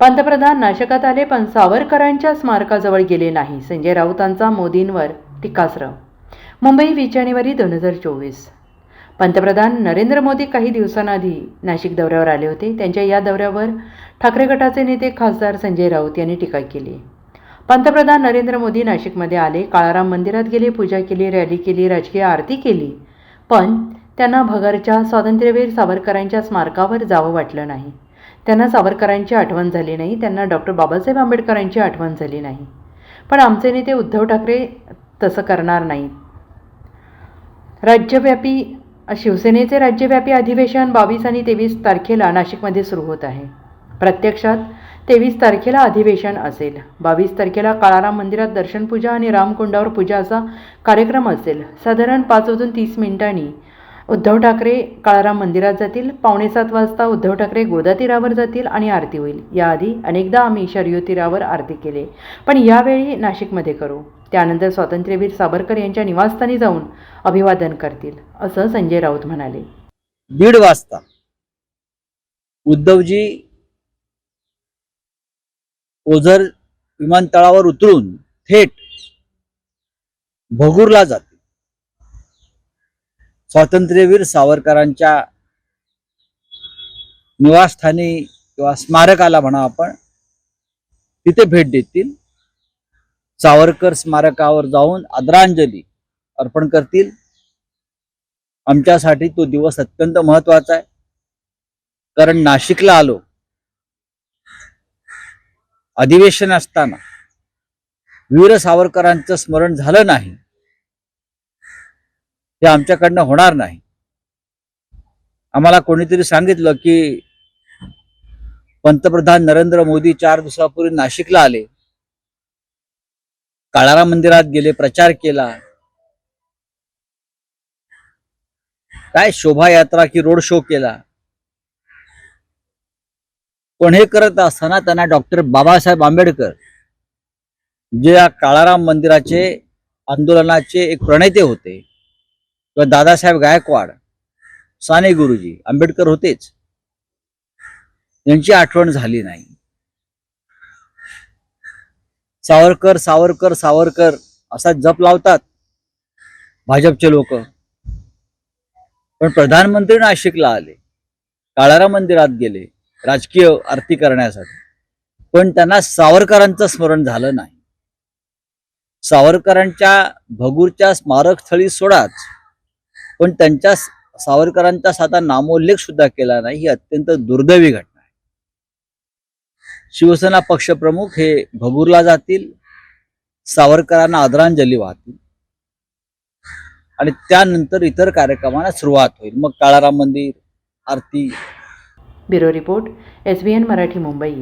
पंतप्रधान नाशकात आले पण सावरकरांच्या स्मारकाजवळ गेले नाही. संजय राऊतांचा मोदींवर टीकास्त्र. मुंबई वीस जानेवारी दोन हजार चोवीस. पंतप्रधान नरेंद्र मोदी काही दिवसांआधी नाशिक दौऱ्यावर आले होते. त्यांच्या या दौऱ्यावर ठाकरे गटाचे नेते खासदार संजय राऊत यांनी टीका केली. पंतप्रधान नरेंद्र मोदी नाशिकमध्ये आले काळाराम मंदिरात गेले पूजा केली रॅली केली राजकीय आरती केली. पण त्यांना भगरच्या स्वातंत्र्यवीर सावरकरांच्या स्मारकावर जावं वाटलं नाही. त्यांना सावरकरांची आठवण झाली नाही त्यांना डॉक्टर बाबासाहेब आंबेडकरांची आठवण झाली नाही. पण आमचे नेते उद्धव ठाकरे तसं करणार नाहीत राज्यव्यापी शिवसेनेचे राज्यव्यापी अधिवेशन बावीस आणि तेवीस तारखेला नाशिकमध्ये सुरू होत आहे. प्रत्यक्षात तेवीस तारखेला अधिवेशन असेल. बावीस तारखेला काळाराम मंदिरात दर्शनपूजा आणि रामकुंडावर पूजा असा कार्यक्रम असेल. साधारण पाच वाजून तीस मिनिटांनी उद्धव ठाकरे काळाराम मंदिरात जातील पावणे सात वाजता उद्धव ठाकरे गोदातीरावर जातील आणि आरती होईल. याआधी अनेकदा आम्ही शर्यतीरावर आरती केले. पण यावेळी नाशिकमध्ये करू. त्यानंतर स्वातंत्र्यवीर सावरकर यांच्या निवासस्थानी जाऊन अभिवादन करतील असं संजय राऊत म्हणाले. दीड वाजता उद्धवजी ओझर विमानतळावर उतरून थेट भगूरला जात स्वातंत्र्यवीर सावरकरांच्या निवासस्थानी किंवा स्मारकाला म्हणा आपण तिथे भेट देतील. सावरकर स्मारकावर जाऊन आदरांजली अर्पण करतील. आमच्यासाठी तो दिवस अत्यंत महत्त्वाचा आहे. कारण नाशिकला आलो अधिवेशन असताना वीर सावरकरांचं स्मरण झालं नाही. हे आमच्याकडनं होणार नाही. आम्हाला कोणीतरी सांगितलं की पंतप्रधान नरेंद्र मोदी चार दिवसापूर्वी नाशिकला आले. काळाराम मंदिरात गेले प्रचार केला. काय शोभायात्रा की रोड शो केला. पण हे करत असताना त्यांना डॉक्टर बाबासाहेब आंबेडकर जे या काळाराम मंदिराचे आंदोलनाचे एक प्रणेते होते. किंवा दादासाहेब गायकवाड साने गुरुजी आंबेडकर होतेच. यांची आठवण झाली नाही. सावरकर सावरकर सावरकर असा जप लावतात भाजपचे लोक. पण प्रधानमंत्री नाशिकला आले. काळाराम मंदिरात गेले. राजकीय आरती करण्यासाठी. पण त्यांना सावरकरांचं स्मरण झालं नाही. सावरकरांच्या भगूरच्या स्मारक स्थळी सोडाच. पण त्यांच्या सावरकरांचा साधा नामोल्लेख सुद्धा केला नाही ही अत्यंत दुर्दैवी घटना आहे. शिवसेना पक्षप्रमुख हे भगूरला जातील सावरकरांना आदरांजली वाहतील आणि त्यानंतर इतर कार्यक्रमांना सुरुवात होईल. मग काळाराम मंदिर आरती. Bureau report S B N Marathi Mumbai.